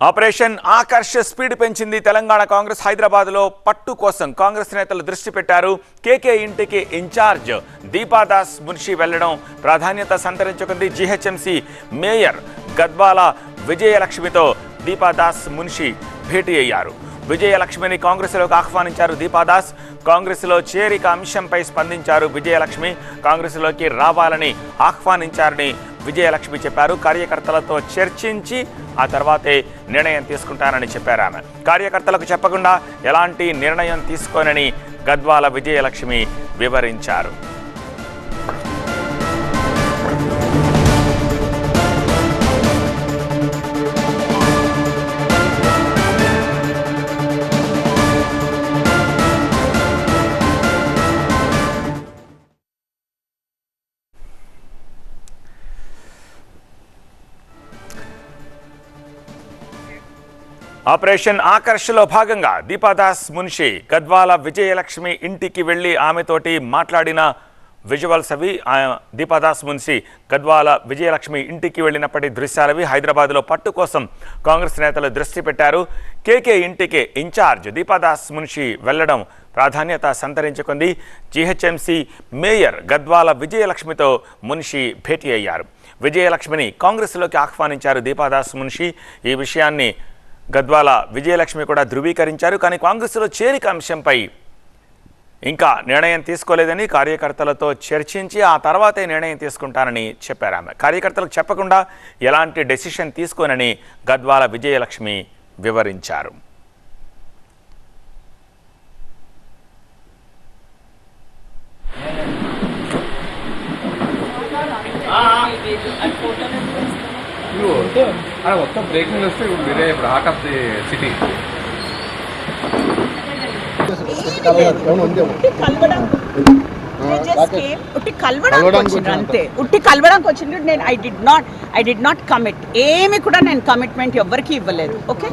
Operation ఆకర్ష speed పెంచింది తెలంగాణ కాంగ్రెస్ హైదరాబాద్లో పట్టు కోసం కాంగ్రెస్ నేతలు దృష్టి పెట్టారు. కేకే ఇంటికి ఇన్ఛార్జ్ దీపాదాస్ మున్షి వెళ్ళడం ప్రాధాన్యత సంతరించుకుంది జీహెచ్ఎంసీ మేయర్ గద్వాల విజయలక్ష్మితో దీపాదాస్ మున్షి భేటీ అయ్యారు. విజయలక్ష్మిని కాంగ్రెస్లోకి ఆహ్వానించారు దీపాదాస్. కాంగ్రెస్లో చేరిక అంశంపై స్పందించారు విజయలక్ష్మి. కాంగ్రెస్లోకి రావాలని ఆహ్వానించారని విజయలక్ష్మి చెప్పారు. కార్యకర్తలతో చర్చించి ఆ తర్వాతే నిర్ణయం తీసుకుంటానని చెప్పారు ఆమె. కార్యకర్తలకు చెప్పకుండా ఎలాంటి నిర్ణయం తీసుకోనని గద్వాల విజయలక్ష్మి వివరించారు. ఆపరేషన్ ఆకర్షలో భాగంగా దీపాదాస్ మున్షి గద్వాల విజయలక్ష్మి ఇంటికి వెళ్ళి ఆమెతోటి మాట్లాడిన విజువల్స్ అవి దీపాదాస్ మున్షి గద్వాల విజయలక్ష్మి ఇంటికి వెళ్ళినప్పటి దృశ్యాలవి హైదరాబాద్లో పట్టు కోసం కాంగ్రెస్ నేతలు దృష్టి పెట్టారు. కేకే ఇంటికి ఇన్ఛార్జ్ దీపాదాస్ మున్షి వెళ్ళడం ప్రాధాన్యత సంతరించుకుంది. జీహెచ్ఎంసీ మేయర్ గద్వాల విజయలక్ష్మితో మున్షి భేటీ అయ్యారు. విజయలక్ష్మిని కాంగ్రెస్లోకి ఆహ్వానించారు దీపాదాస్ మున్షి. ఈ విషయాన్ని గద్వాల విజయలక్ష్మి కూడా ధృవీకరించారు కానీ కాంగ్రెస్లో చేరిక అంశంపై ఇంకా నిర్ణయం తీసుకోలేదని కార్యకర్తలతో చర్చించి ఆ తర్వాతే నిర్ణయం తీసుకుంటానని చెప్పారు ఆమె. కార్యకర్తలకు చెప్పకుండా ఎలాంటి డెసిషన్ తీసుకోనని గద్వాల విజయలక్ష్మి వివరించారు. ఇదిగో, ఆడ మొత్తం బ్రేకింగ్ వస్తే ఇప్పుడు మీరే ఇప్పుడు హార్ట్ ఆఫ్ ది సిటీ ఉట్టి కలవడానికి వచ్చిండ్రు అంతే. ఉట్టి కలవడానికి వచ్చిండ్రు నేను I did not I did not commit ఏమి కూడా నేను కమిట్మెంట్ ఎవ్వరికి ఇవ్వలేదు. ఓకే